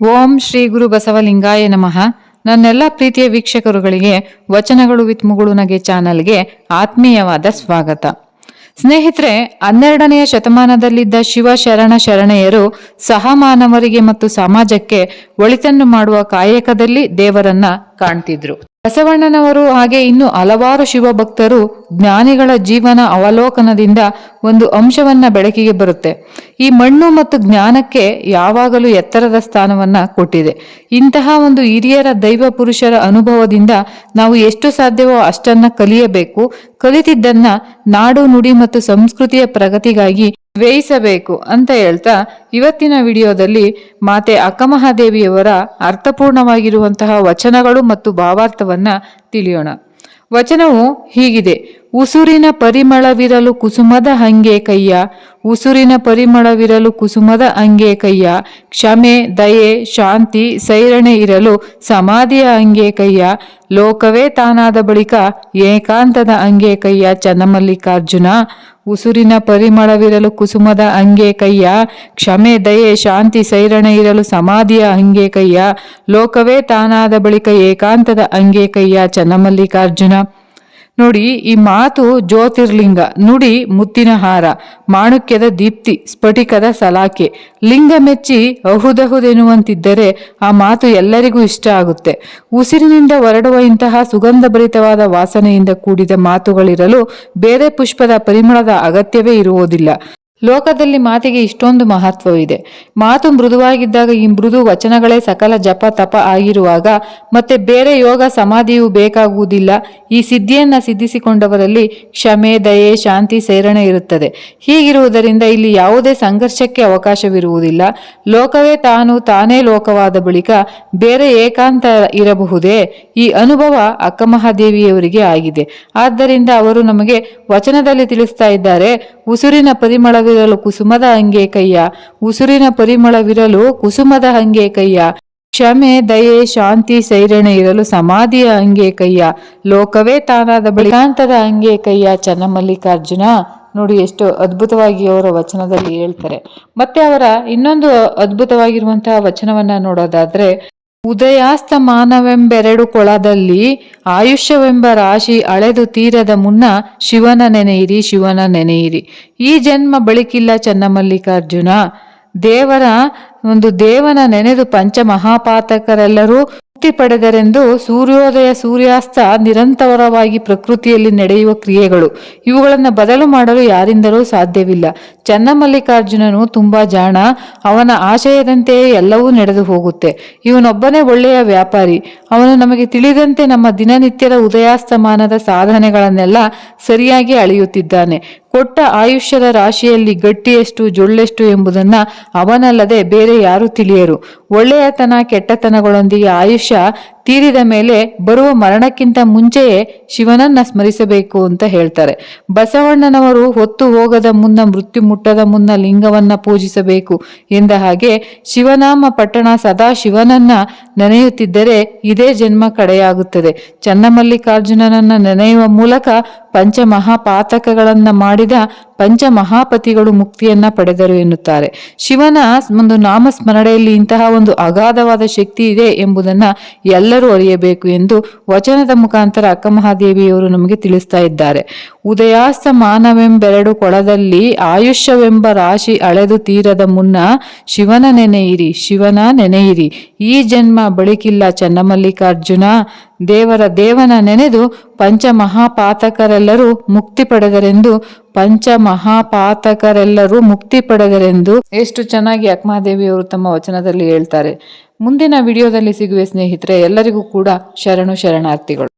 ಓಂ ಶ್ರೀ ಗುರು ಬಸವಲಿಂಗಾಯ ನಮಃ. ನನ್ನೆಲ್ಲ ಪ್ರೀತಿಯ ವೀಕ್ಷಕರುಗಳಿಗೆ, ವಚನಗಳು ವಿತ್ ಮುಗುಳು ನಗೆ ಚಾನಲ್ಗೆ ಆತ್ಮೀಯವಾದ ಸ್ವಾಗತ. ಸ್ನೇಹಿತರೆ, ಹನ್ನೆರಡನೆಯ ಶತಮಾನದಲ್ಲಿದ್ದ ಶಿವ ಶರಣ ಶರಣೆಯರು ಸಹ ಮಾನವರಿಗೆ ಮತ್ತು ಸಮಾಜಕ್ಕೆ ಒಳಿತನ್ನು ಮಾಡುವ ಕಾಯಕದಲ್ಲಿ ದೇವರನ್ನ ಕಾಣ್ತಿದ್ರು. ಬಸವಣ್ಣನವರು ಹಾಗೆ ಇನ್ನು ಹಲವಾರು ಶಿವಭಕ್ತರು ಜ್ಞಾನಿಗಳ ಜೀವನ ಅವಲೋಕನದಿಂದ ಒಂದು ಅಂಶವನ್ನ ಬೆಳಕಿಗೆ ಬರುತ್ತೆ. ಈ ಮಣ್ಣು ಮತ್ತು ಜ್ಞಾನಕ್ಕೆ ಯಾವಾಗಲೂ ಎತ್ತರದ ಸ್ಥಾನವನ್ನ ಕೊಟ್ಟಿದೆ. ಇಂತಹ ಒಂದು ಹಿರಿಯರ ದೈವ ಪುರುಷರ ಅನುಭವದಿಂದ ನಾವು ಎಷ್ಟು ಸಾಧ್ಯವೋ ಅಷ್ಟನ್ನ ಕಲಿಯಬೇಕು. ಕಲಿತಿದ್ದನ್ನ ನಾಡು ನುಡಿ ಮತ್ತು ಸಂಸ್ಕೃತಿಯ ಪ್ರಗತಿಗಾಗಿ ವ್ಯಯಿಸಬೇಕು ಅಂತ ಹೇಳ್ತಾ ಇವತ್ತಿನ ವಿಡಿಯೋದಲ್ಲಿ ಮಾತೆ ಅಕ್ಕಮಹಾದೇವಿಯವರ ಅರ್ಥಪೂರ್ಣವಾಗಿರುವಂತಹ ವಚನಗಳು ಮತ್ತು ಭಾವಾರ್ಥವನ್ನು ತಿಳಿಯೋಣ. ವಚನವು ಹೀಗಿದೆ. ಉಸುರಿನ ಪರಿಮಳವಿರಲು ಕುಸುಮದ ಹಂಗೆ ಕಯ್ಯ ಉಸುರಿನ ಪರಿಮಳವಿರಲು ಕುಸುಮದ ಅಂಗೆ ಕಯ್ಯ ಕ್ಷಮೆ, ದಯೆ, ಶಾಂತಿ, ಸೈರಣೆ ಇರಲು ಸಮಾಧಿಯ ಅಂಗೆ ಕಯ್ಯ ಲೋಕವೇ ತಾನಾದ ಬಳಿಕ ಏಕಾಂತದ ಅಂಗೆ ಕಯ್ಯ ಚನ್ನಮಲ್ಲಿಕಾರ್ಜುನ, ಉಸುರಿನ ಪರಿಮಳವಿರಲು ಕುಸುಮದ ಅಂಗೆ ಕಯ್ಯ ಕ್ಷಮೆ, ದಯೆ, ಶಾಂತಿ, ಸೈರಣೆ ಇರಲು ಸಮಾಧಿಯ ಅಂಗೆ ಕಯ್ಯ ಲೋಕವೇ ತಾನಾದ ಬಳಿಕ ಏಕಾಂತದ ಅಂಗೆ ಕಯ್ಯ ಚನ್ನಮಲ್ಲಿಕಾರ್ಜುನ. ನೋಡಿ, ಈ ಮಾತು ಜ್ಯೋತಿರ್ಲಿಂಗ. ನುಡಿ ಮುತ್ತಿನ ಹಾರ, ಮಾಣುಕ್ಯದ ದೀಪ್ತಿ, ಸ್ಫಟಿಕದ ಸಲಾಕೆ. ಲಿಂಗ ಮೆಚ್ಚಿ ಅಹುದಹುದೆನ್ನುವಂತಿದ್ದರೆ ಆ ಮಾತು ಎಲ್ಲರಿಗೂ ಇಷ್ಟ ಆಗುತ್ತೆ. ಉಸಿರಿನಿಂದ ಹೊರಡುವ ಇಂತಹ ಸುಗಂಧಭರಿತವಾದ ವಾಸನೆಯಿಂದ ಕೂಡಿದ ಮಾತುಗಳಿರಲು ಬೇರೆ ಪುಷ್ಪದ ಪರಿಮಳದ ಅಗತ್ಯವೇ ಇರುವುದಿಲ್ಲ. ಲೋಕದಲ್ಲಿ ಮಾತಿಗೆ ಇಷ್ಟೊಂದು ಮಹತ್ವವಿದೆ. ಮಾತು ಮೃದುವಾಗಿದ್ದಾಗ ಈ ಮೃದು ವಚನಗಳೇ ಸಕಲ ಜಪ ತಪ ಆಗಿರುವಾಗ ಮತ್ತೆ ಬೇರೆ ಯೋಗ ಸಮಾಧಿಯೂ ಬೇಕಾಗುವುದಿಲ್ಲ. ಈ ಸಿದ್ಧಿಯನ್ನ ಸಿದ್ಧಿಸಿಕೊಂಡವರಲ್ಲಿ ಕ್ಷಮೆ, ದಯೆ, ಶಾಂತಿ, ಸೇರಣೆ ಇರುತ್ತದೆ. ಹೀಗಿರುವುದರಿಂದ ಇಲ್ಲಿ ಯಾವುದೇ ಸಂಘರ್ಷಕ್ಕೆ ಅವಕಾಶವಿರುವುದಿಲ್ಲ. ಲೋಕವೇ ತಾನು, ತಾನೇ ಲೋಕವಾದ ಬಳಿಕ ಬೇರೆ ಏಕಾಂತ ಇರಬಹುದೇ? ಈ ಅನುಭವ ಅಕ್ಕಮಹಾದೇವಿಯವರಿಗೆ ಆಗಿದೆ. ಆದ್ದರಿಂದ ಅವರು ನಮಗೆ ವಚನದಲ್ಲಿ ತಿಳಿಸ್ತಾ ಇದ್ದಾರೆ, ಉಸುರಿನ ಪರಿಮಳವಿರಲು ಕುಸುಮದ ಹಂಗೆ ಕೈಯ ಉಸುರಿನ ಪರಿಮಳವಿರಲು ಕುಸುಮದ ಹಂಗೆ ಕೈಯ ಕ್ಷಮೆ, ದಯೆ, ಶಾಂತಿ, ಸೈರಣೆ ಇರಲು ಸಮಾಧಿಯ ಹಂಗೆ ಕೈಯ ಲೋಕವೇ ತಾನಾದ ಬಳಿಕಾಂತದ ಹಂಗೆ ಕೈಯ ಚನ್ನಮಲ್ಲಿಕಾರ್ಜುನ ನೋಡಿ ಎಷ್ಟು ಅದ್ಭುತವಾಗಿ ಅವರ ವಚನದಲ್ಲಿ ಹೇಳ್ತಾರೆ. ಮತ್ತೆ ಅವರ ಇನ್ನೊಂದು ಅದ್ಭುತವಾಗಿರುವಂತಹ ವಚನವನ್ನ ನೋಡೋದಾದ್ರೆ ಉದಯಾಸ್ತಮಾನವೆಂಬೆರಡು ಕೊಳದಲ್ಲಿ ಆಯುಷ್ಯವೆಂಬ ರಾಶಿ ಅಳೆದು ತೀರದ ಮುನ್ನ ಶಿವನ ನೆನೆಯಿರಿ ಶಿವನ ನೆನೆಯಿರಿ. ಈ ಜನ್ಮ ಬಳಿಕಿಲ್ಲ ಚನ್ನಮಲ್ಲಿಕಾರ್ಜುನ. ದೇವರ, ಒಂದು ದೇವನ ನೆನೆದು ಪಂಚ ಮಹಾಪಾತಕರೆಲ್ಲರೂ ಮುಕ್ತಿ ಪಡೆದರೆಂದು ಸೂರ್ಯೋದಯ ಸೂರ್ಯಾಸ್ತ ನಿರಂತರವಾಗಿ ಪ್ರಕೃತಿಯಲ್ಲಿ ನಡೆಯುವ ಕ್ರಿಯೆಗಳು. ಇವುಗಳನ್ನು ಬದಲು ಮಾಡಲು ಯಾರಿಂದಲೂ ಸಾಧ್ಯವಿಲ್ಲ. ಚನ್ನಮಲ್ಲಿಕಾರ್ಜುನನು ತುಂಬಾ ಜಾಣ, ಅವನ ಆಶಯದಂತೆಯೇ ಎಲ್ಲವೂ ನಡೆದು ಹೋಗುತ್ತೆ. ಇವನೊಬ್ಬನೇ ಒಳ್ಳೆಯ ವ್ಯಾಪಾರಿ. ಅವನು ನಮಗೆ ತಿಳಿದಂತೆ ನಮ್ಮ ದಿನನಿತ್ಯದ ಉದಯಾಸ್ತಮಾನದ ಸಾಧನೆಗಳನ್ನೆಲ್ಲ ಸರಿಯಾಗಿ ಅಳೆಯುತ್ತಿದ್ದಾನೆ. ಕೊಟ್ಟ ಆಯುಷ್ಯದ ರಾಶಿಯಲ್ಲಿ ಗಟ್ಟಿಯೆಷ್ಟು, ಜೊಳ್ಳೆಷ್ಟು ಎಂಬುದನ್ನ ಅವನಲ್ಲದೆ ಬೇರೆ ಯಾರು ತಿಳಿಯರು. ಒಳ್ಳೆಯತನ, ಕೆಟ್ಟತನಗಳೊಂದಿಗೆ ಆಯುಷ್ಯ ತೀರಿದ ಮೇಲೆ ಬರುವ ಮರಣಕ್ಕಿಂತ ಮುಂಚೆಯೇ ಶಿವನನ್ನ ಸ್ಮರಿಸಬೇಕು ಅಂತ ಹೇಳ್ತಾರೆ. ಬಸವಣ್ಣನವರು ಹೊತ್ತು ಹೋಗದ ಮುನ್ನ ಮೃತ್ಯು ಮುಟ್ಟದ ಮುನ್ನ ಲಿಂಗವನ್ನ ಪೂಜಿಸಬೇಕು ಎಂದ ಹಾಗೆ ಶಿವನಾಮ ಪಟ್ಟಣ ಸದಾ ಶಿವನನ್ನ ನೆನೆಯುತ್ತಿದ್ದರೆ ಇದೇ ಜನ್ಮ ಕಡೆಯಾಗುತ್ತದೆ. ಚನ್ನಮಲ್ಲಿಕಾರ್ಜುನನನ್ನ ನೆನೆಯುವ ಮೂಲಕ ಪಂಚ ಮಹಾಪಾತಕಗಳನ್ನ ಮಾಡಿದ ಪಂಚಮಹಾಪತಿಗಳು ಮುಕ್ತಿಯನ್ನ ಪಡೆದರು ಎನ್ನುತ್ತಾರೆ. ಶಿವನ ಒಂದು ನಾಮಸ್ಮರಣೆಯಲ್ಲಿ ಇಂತಹ ಒಂದು ಅಗಾಧವಾದ ಶಕ್ತಿ ಇದೆ ಎಂಬುದನ್ನ ಎಲ್ಲರೂ ಅರಿಯಬೇಕು ಎಂದು ವಚನದ ಮುಖಾಂತರ ಅಕ್ಕಮಹಾದೇವಿಯವರು ನಮಗೆ ತಿಳಿಸ್ತಾ ಇದ್ದಾರೆ. ಉದಯಾಸ್ತ ಮಾನವೆಂಬೆರಡು ಕೊಳದಲ್ಲಿ ಆಯುಷ್ಯವೆಂಬ ರಾಶಿ ಅಳೆದು ತೀರದ ಮುನ್ನ ಶಿವನ ನೆನೆಯಿರಿ ಶಿವನ ನೆನೆಯಿರಿ. ಈ ಜನ್ಮ ಬಳಿಕಿಲ್ಲ ಚನ್ನಮಲ್ಲಿಕಾರ್ಜುನ. ದೇವರ ದೇವನ ನೆನೆದು ಪಂಚಮಹಾಪಾತಕರೆಲ್ಲರೂ ಮುಕ್ತಿ ಪಡೆದರೆಂದು, ಪಂಚಮಹಾಪಾತಕರೆಲ್ಲರೂ ಮುಕ್ತಿ ಪಡೆದರೆಂದು ಎಷ್ಟು ಚೆನ್ನಾಗಿ ಅಕ್ಮಾದೇವಿಯವರು ತಮ್ಮ ವಚನದಲ್ಲಿ ಹೇಳ್ತಾರೆ. ಮುಂದಿನ ವಿಡಿಯೋದಲ್ಲಿ ಸಿಗುವ ಸ್ನೇಹಿತರೆ, ಎಲ್ಲರಿಗೂ ಕೂಡ ಶರಣು ಶರಣಾರ್ಥಿಗಳು.